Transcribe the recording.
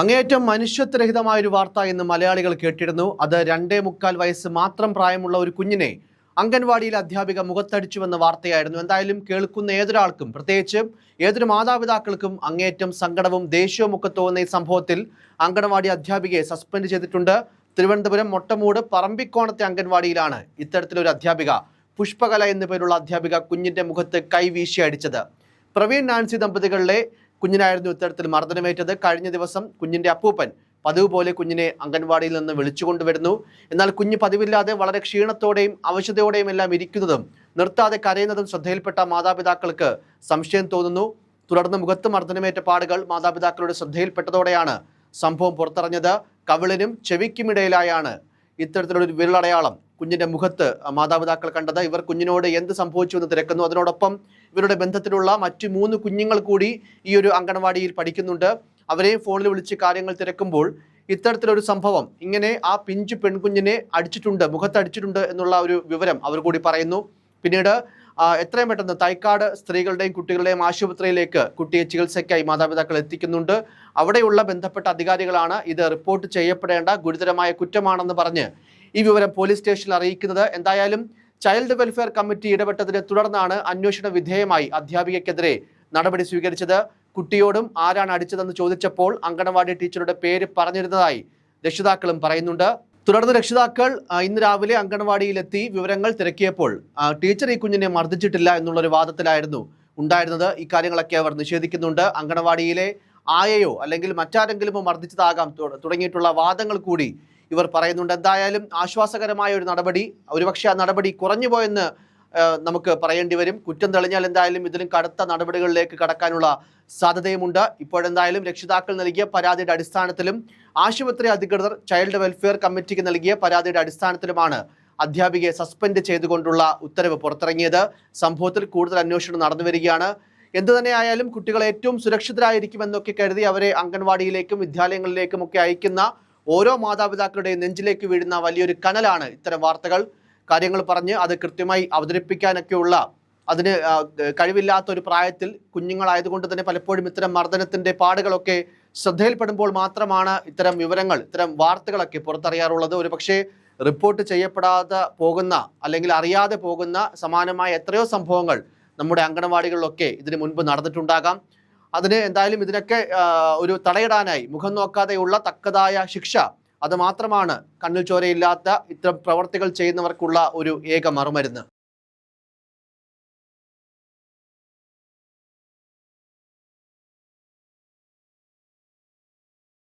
അങ്ങേയറ്റം മനുഷ്യത്വരഹിതമായ ഒരു വാർത്ത എന്ന് മലയാളികൾ കേട്ടിരുന്നു. അത് രണ്ടേ മുക്കാൽ വയസ്സ് മാത്രം പ്രായമുള്ള ഒരു കുഞ്ഞിനെ അംഗൻവാടിയിലെ അധ്യാപിക മുഖത്തടിച്ചുവെന്ന വാർത്തയായിരുന്നു. എന്തായാലും കേൾക്കുന്ന ഏതൊരാൾക്കും പ്രത്യേകിച്ച് ഏതൊരു മാതാപിതാക്കൾക്കും അങ്ങേയറ്റം സങ്കടവും ദേഷ്യവും ഒക്കെ തോന്നുന്ന ഈ സംഭവത്തിൽ അംഗൻവാടി അധ്യാപികയെ സസ്പെൻഡ് ചെയ്തിട്ടുണ്ട്. തിരുവനന്തപുരം മൊട്ടമൂട് പറമ്പിക്കോണത്തെ അംഗൻവാടിയിലാണ് ഇത്തരത്തിലൊരു അധ്യാപിക പുഷ്പകല എന്നു പേരുള്ള അധ്യാപിക കുഞ്ഞിന്റെ മുഖത്ത് കൈവീശി അടിച്ചത് പ്രവീൺ നാൻസി ദമ്പതികളിലെ കുഞ്ഞിനായിരുന്നു ഇത്തരത്തിൽ മർദ്ദനമേറ്റത്. കഴിഞ്ഞ ദിവസം കുഞ്ഞിന്റെ അപ്പൂപ്പൻ പതിവ് പോലെ കുഞ്ഞിനെ അംഗൻവാടിയിൽ നിന്ന് വിളിച്ചുകൊണ്ടുവരുന്നു എന്നാൽ കുഞ്ഞ് പതിവില്ലാതെ വളരെ ക്ഷീണത്തോടെയും അവശതയോടെയും എല്ലാം ഇരിക്കുന്നതും നിർത്താതെ കരയുന്നതും ശ്രദ്ധയിൽപ്പെട്ട മാതാപിതാക്കൾക്ക് സംശയം തോന്നുന്നു. തുടർന്ന് മുഖത്ത് മർദ്ദനമേറ്റ പാടുകൾ മാതാപിതാക്കളുടെ ശ്രദ്ധയിൽപ്പെട്ടതോടെയാണ് സംഭവം പുറത്തറിഞ്ഞത് കവിളിനും ചെവിക്കുമിടയിലായാണ് ഇത്തരത്തിലൊരു ഒരു വിരലടയാളം കുഞ്ഞിന്റെ മുഖത്ത് മാതാപിതാക്കൾ കണ്ടത്. ഇവർ കുഞ്ഞിനോട് എന്ത് സംഭവിച്ചു എന്ന് തിരക്കുന്നു. അതിനോടൊപ്പം ഇവരുടെ ബന്ധത്തിലുള്ള മറ്റു മൂന്ന് കുഞ്ഞുങ്ങൾ കൂടി ഈ ഒരു അംഗൻവാടിയിൽ പഠിക്കുന്നുണ്ട്. അവരെയും ഫോണിൽ വിളിച്ച് കാര്യങ്ങൾ തിരക്കുമ്പോൾ ഇത്തരത്തിലൊരു സംഭവം ഇങ്ങനെ ആ പിഞ്ചു പെൺകുഞ്ഞിനെ അടിച്ചിട്ടുണ്ട് മുഖത്ത് അടിച്ചിട്ടുണ്ട് എന്നുള്ള ഒരു വിവരം അവർ കൂടി പറയുന്നു. പിന്നീട് എത്രയും പെട്ടെന്ന് തൈക്കാട് സ്ത്രീകളുടെയും കുട്ടികളുടെയും ആശുപത്രിയിലേക്ക് കുട്ടിയെ ചികിത്സയ്ക്കായി മാതാപിതാക്കൾ എത്തിക്കുന്നുണ്ട്. അവിടെയുള്ള ബന്ധപ്പെട്ട അധികാരികളാണ് ഇത് റിപ്പോർട്ട് ചെയ്യപ്പെടേണ്ട ഗുരുതരമായ കുറ്റമാണെന്ന് പറഞ്ഞ് ഈ വിവരം പോലീസ് സ്റ്റേഷനിൽ അറിയിക്കുന്നത്. എന്തായാലും ചൈൽഡ് വെൽഫെയർ കമ്മിറ്റി ഇടപെട്ടതിനെ തുടർന്നാണ് അന്വേഷണ വിധേയമായി അധ്യാപികയ്ക്കെതിരെ നടപടി സ്വീകരിച്ചത്. കുട്ടിയോടും ആരാണ് അടിച്ചതെന്ന് ചോദിച്ചപ്പോൾ അങ്കണവാടി ടീച്ചറുടെ പേര് പറഞ്ഞിരുന്നതായി രക്ഷിതാക്കളും പറയുന്നുണ്ട്. തുടർന്ന് രക്ഷിതാക്കൾ ഇന്ന് രാവിലെ അങ്കണവാടിയിലെത്തി വിവരങ്ങൾ തിരക്കിയപ്പോൾ ടീച്ചർ ഈ കുഞ്ഞിനെ മർദ്ദിച്ചിട്ടില്ല എന്നുള്ളൊരു വാദത്തിലായിരുന്നു ഉണ്ടായിരുന്നത്. ഇക്കാര്യങ്ങളൊക്കെ അവർ നിഷേധിക്കുന്നുണ്ട്. അങ്കണവാടിയിലെ ആയയോ അല്ലെങ്കിൽ മറ്റാരെങ്കിലും മർദ്ദിച്ചതാകാം തുടങ്ങിയിട്ടുള്ള വാദങ്ങൾ കൂടി ഇവർ പറയുന്നുണ്ട്. എന്തായാലും ആശ്വാസകരമായ ഒരു നടപടി ഒരുപക്ഷെ ആ നടപടി കുറഞ്ഞു പോയെന്ന് നമുക്ക് പറയേണ്ടി വരും. കുറ്റം തെളിഞ്ഞാൽ എന്തായാലും ഇതിലും കടുത്ത നടപടികളിലേക്ക് കടക്കാനുള്ള സാധ്യതയുമുണ്ട്. ഇപ്പോഴെന്തായാലും രക്ഷിതാക്കൾ നൽകിയ പരാതിയുടെ അടിസ്ഥാനത്തിലും ആശുപത്രി അധികൃതർ ചൈൽഡ് വെൽഫെയർ കമ്മിറ്റിക്ക് നൽകിയ പരാതിയുടെ അടിസ്ഥാനത്തിലുമാണ് അധ്യാപികയെ സസ്പെൻഡ് ചെയ്തുകൊണ്ടുള്ള ഉത്തരവ് പുറത്തിറങ്ങിയത്. സംഭവത്തിൽ കൂടുതൽ അന്വേഷണം നടന്നു വരികയാണ്. എന്തു തന്നെയായാലും കുട്ടികൾ ഏറ്റവും സുരക്ഷിതരായിരിക്കുമെന്നൊക്കെ കരുതി അവരെ അംഗൻവാടിയിലേക്കും വിദ്യാലയങ്ങളിലേക്കും ഒക്കെ അയക്കുന്ന ഓരോ മാതാപിതാക്കളുടെയും നെഞ്ചിലേക്ക് വീഴുന്ന വലിയൊരു കനലാണ് ഇത്തരം വാർത്തകൾ. കാര്യങ്ങൾ പറഞ്ഞ് അത് കൃത്യമായി അവതരിപ്പിക്കാനൊക്കെയുള്ള അതിന് കഴിവില്ലാത്ത ഒരു പ്രായത്തിൽ കുഞ്ഞുങ്ങളായതുകൊണ്ട് തന്നെ പലപ്പോഴും ഇത്തരം മർദ്ദനത്തിന്റെ പാടുകളൊക്കെ ശ്രദ്ധയിൽപ്പെടുമ്പോൾ മാത്രമാണ് ഇത്തരം വിവരങ്ങൾ ഇത്തരം വാർത്തകളൊക്കെ പുറത്തറിയാറുള്ളത്. ഒരു പക്ഷേ റിപ്പോർട്ട് ചെയ്യപ്പെടാതെ പോകുന്ന അല്ലെങ്കിൽ അറിയാതെ പോകുന്ന സമാനമായ എത്രയോ സംഭവങ്ങൾ നമ്മുടെ അങ്കണവാടികളിലൊക്കെ ഇതിനു മുൻപ് നടന്നിട്ടുണ്ടാകാം. അതിന് എന്തായാലും ഇതിനൊക്കെ ഒരു തടയിടാനായി മുഖം നോക്കാതെയുള്ള തക്കതായ ശിക്ഷ അത് മാത്രമാണ് കണ്ണിൽ ചോരയില്ലാത്ത ഇത്തരം പ്രവർത്തികൾ ചെയ്യുന്നവർക്കുള്ള ഒരു ഏക മറുമരുന്ന്.